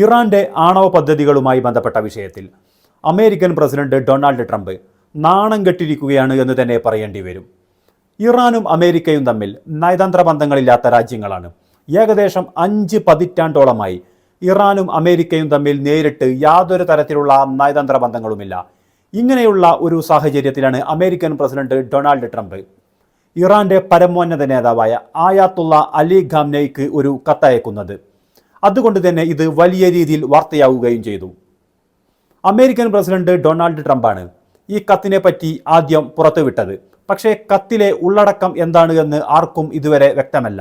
ഇറാന്റെ ആണവ പദ്ധതികളുമായി ബന്ധപ്പെട്ട വിഷയത്തിൽ അമേരിക്കൻ പ്രസിഡന്റ് ഡൊണാൾഡ് ട്രംപ് നാണം കെട്ടിരിക്കുകയാണ് എന്ന് തന്നെ പറയേണ്ടി വരും. ഇറാനും അമേരിക്കയും തമ്മിൽ നയതന്ത്ര ബന്ധങ്ങളില്ലാത്ത രാജ്യങ്ങളാണ്. ഏകദേശം അഞ്ച് പതിറ്റാണ്ടോളമായി ഇറാനും അമേരിക്കയും തമ്മിൽ നേരിട്ട് യാതൊരു തരത്തിലുള്ള നയതന്ത്ര ബന്ധങ്ങളുമില്ല. ഇങ്ങനെയുള്ള ഒരു സാഹചര്യത്തിലാണ് അമേരിക്കൻ പ്രസിഡന്റ് ഡൊണാൾഡ് ട്രംപ് ഇറാന്റെ പരമോന്നത നേതാവായ ആയാത്തുള്ള അലി ഖാംനയ്ക്ക് ഒരു കത്തയക്കുന്നത്. അതുകൊണ്ട് തന്നെ ഇത് വലിയ രീതിയിൽ വാർത്തയാവുകയും ചെയ്തു. അമേരിക്കൻ പ്രസിഡന്റ് ഡൊണാൾഡ് ട്രംപാണ് ഈ കത്തിനെ പറ്റി ആദ്യം പുറത്തുവിട്ടത്. പക്ഷേ കത്തിലെ ഉള്ളടക്കം എന്താണ് എന്ന് ആർക്കും ഇതുവരെ വ്യക്തമല്ല.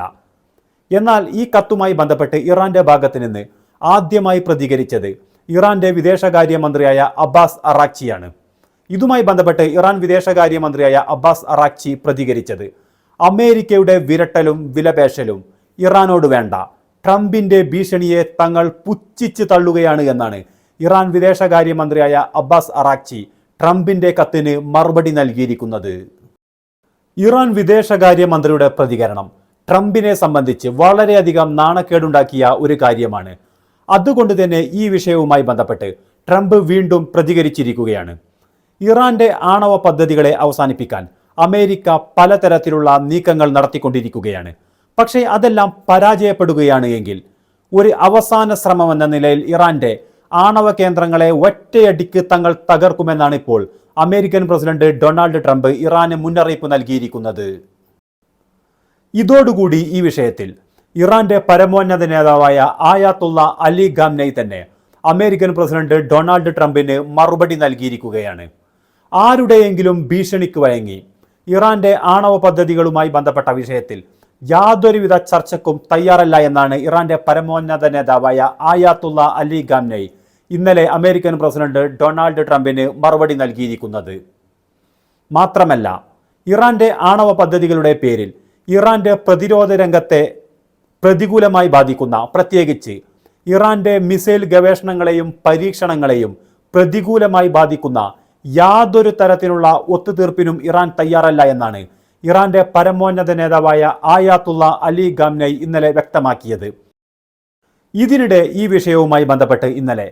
എന്നാൽ ഈ കത്തുമായി ബന്ധപ്പെട്ട് ഇറാന്റെ ഭാഗത്ത് നിന്ന് ആദ്യമായി പ്രതികരിച്ചത് ഇറാന്റെ വിദേശകാര്യമന്ത്രിയായ അബ്ബാസ് അറാക്ചിയാണ് ഇതുമായി ബന്ധപ്പെട്ട് ഇറാൻ വിദേശകാര്യമന്ത്രിയായ അബ്ബാസ് അറാക്ചി പ്രതികരിച്ചത്. അമേരിക്കയുടെ വിരട്ടലും വിലപേശലും ഇറാനോട് വേണ്ട. ട്രംപിന്റെ ഭീഷണിയെ തങ്ങൾ പുച്ഛിച്ച് തള്ളുകയാണ് എന്നാണ് ഇറാൻ വിദേശകാര്യമന്ത്രിയായ അബ്ബാസ് അറാക്ചി ട്രംപിന്റെ കത്തിന് മറുപടി നൽകിയിരിക്കുന്നത്. ഇറാൻ വിദേശകാര്യമന്ത്രിയുടെ പ്രതികരണം ട്രംപിനെ സംബന്ധിച്ച് വളരെയധികം നാണക്കേടുണ്ടാക്കിയ ഒരു കാര്യമാണ്. അതുകൊണ്ട് തന്നെ ഈ വിഷയവുമായി ബന്ധപ്പെട്ട് ട്രംപ് വീണ്ടും പ്രതികരിച്ചിരിക്കുകയാണ്. ഇറാന്റെ ആണവ പദ്ധതികളെ അവസാനിപ്പിക്കാൻ അമേരിക്ക പലതരത്തിലുള്ള നീക്കങ്ങൾ നടത്തിക്കൊണ്ടിരിക്കുകയാണ്. പക്ഷേ അതെല്ലാം പരാജയപ്പെടുകയാണ് എങ്കിൽ ഒരു അവസാന ശ്രമം എന്ന നിലയിൽ ഇറാന്റെ ആണവ കേന്ദ്രങ്ങളെ ഒറ്റയടിക്ക് തങ്ങൾ തകർക്കുമെന്നാണ് ഇപ്പോൾ അമേരിക്കൻ പ്രസിഡന്റ് ഡൊണാൾഡ് ട്രംപ് ഇറാന് മുന്നറിയിപ്പ് നൽകിയിരിക്കുന്നത്. ഇതോടുകൂടി ഈ വിഷയത്തിൽ ഇറാന്റെ പരമോന്നത നേതാവായ ആയാത്തുള്ള അലി ഖാംനൈ തന്നെ അമേരിക്കൻ പ്രസിഡന്റ് ഡൊണാൾഡ് ട്രംപിന് മറുപടി നൽകിയിരിക്കുകയാണ്. ആരുടെയെങ്കിലും ഭീഷണിക്ക് വഴങ്ങി ഇറാന്റെ ആണവ പദ്ധതികളുമായി ബന്ധപ്പെട്ട വിഷയത്തിൽ യാതൊരുവിധ ചർച്ചയ്ക്കും തയ്യാറല്ല എന്നാണ് ഇറാന്റെ പരമോന്നത നേതാവായ ആയാത്തുള്ള അലി ഗാംനൈ ഇന്നലെ അമേരിക്കൻ പ്രസിഡന്റ് ഡൊണാൾഡ് ട്രംപിന് മറുപടി നൽകിയിരിക്കുന്നത്. മാത്രമല്ല ഇറാന്റെ ആണവ പദ്ധതികളുടെ പേരിൽ ഇറാന്റെ പ്രതിരോധ രംഗത്തെ പ്രതികൂലമായി ബാധിക്കുന്ന പ്രത്യേകിച്ച് ഇറാന്റെ മിസൈൽ ഗവേഷണങ്ങളെയും പരീക്ഷണങ്ങളെയും പ്രതികൂലമായി ബാധിക്കുന്ന യാതൊരു തരത്തിലുള്ള ഒത്തുതീർപ്പിനും ഇറാൻ തയ്യാറല്ല എന്നാണ് ഇറാന്റെ പരമോന്നത നേതാവായ ആയാത്തുള്ള അലി ഗാംനൈ ഇന്നലെ വ്യക്തമാക്കിയത്. ഇതിനിടെ ഈ വിഷയവുമായി ബന്ധപ്പെട്ട് ഇന്നലെ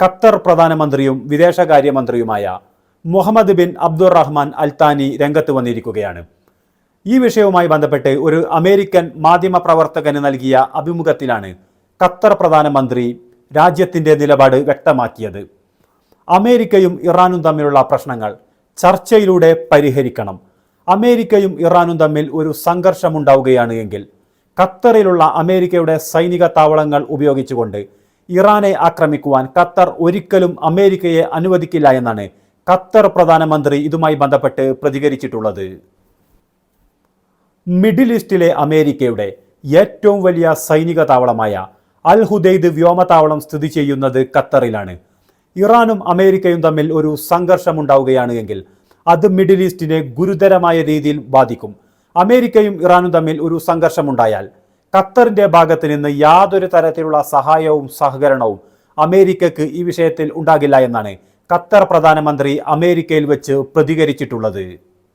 ഖത്തർ പ്രധാനമന്ത്രിയും വിദേശകാര്യമന്ത്രിയുമായ Mohammed bin Abdulrahman Al Thani രംഗത്ത് വന്നിരിക്കുകയാണ്. ഈ വിഷയവുമായി ബന്ധപ്പെട്ട് ഒരു അമേരിക്കൻ മാധ്യമപ്രവർത്തകന് നൽകിയ അഭിമുഖത്തിലാണ് ഖത്തർ പ്രധാനമന്ത്രി രാജ്യത്തിന്റെ നിലപാട് വ്യക്തമാക്കിയത്. അമേരിക്കയും ഇറാനും തമ്മിലുള്ള പ്രശ്നങ്ങൾ ചർച്ചയിലൂടെ പരിഹരിക്കണം അമേരിക്കയും ഇറാനും തമ്മിൽ ഒരു സംഘർഷമുണ്ടാവുകയാണ് എങ്കിൽ ഖത്തറിലുള്ള അമേരിക്കയുടെ സൈനിക താവളങ്ങൾ ഉപയോഗിച്ചുകൊണ്ട് ഇറാനെ ആക്രമിക്കുവാൻ ഖത്തർ ഒരിക്കലും അമേരിക്കയെ അനുവദിക്കില്ല എന്നാണ് ഖത്തർ പ്രധാനമന്ത്രി ഇതുമായി ബന്ധപ്പെട്ട് പ്രതികരിച്ചിട്ടുള്ളത്. മിഡിൽ ഈസ്റ്റിലെ അമേരിക്കയുടെ ഏറ്റവും വലിയ സൈനിക താവളമായ അൽ ഹുദൈദ് വ്യോമതാവളം സ്ഥിതി ചെയ്യുന്നത് ഖത്തറിലാണ്. ഇറാനും അമേരിക്കയും തമ്മിൽ ഒരു സംഘർഷമുണ്ടാവുകയാണ് എങ്കിൽ അത് മിഡിൽ ഈസ്റ്റിനെ ഗുരുതരമായ രീതിയിൽ ബാധിക്കും. അമേരിക്കയും ഇറാനും തമ്മിൽ ഒരു സംഘർഷമുണ്ടായാൽ ഖത്തറിന്റെ ഭാഗത്ത് നിന്ന് യാതൊരു തരത്തിലുള്ള സഹായവും സഹകരണവും അമേരിക്കക്ക് ഈ വിഷയത്തിൽ ഉണ്ടാകില്ല എന്നാണ് ഖത്തർ പ്രധാനമന്ത്രി അമേരിക്കയിൽ വെച്ച് പ്രതികരിച്ചിട്ടുള്ളത്.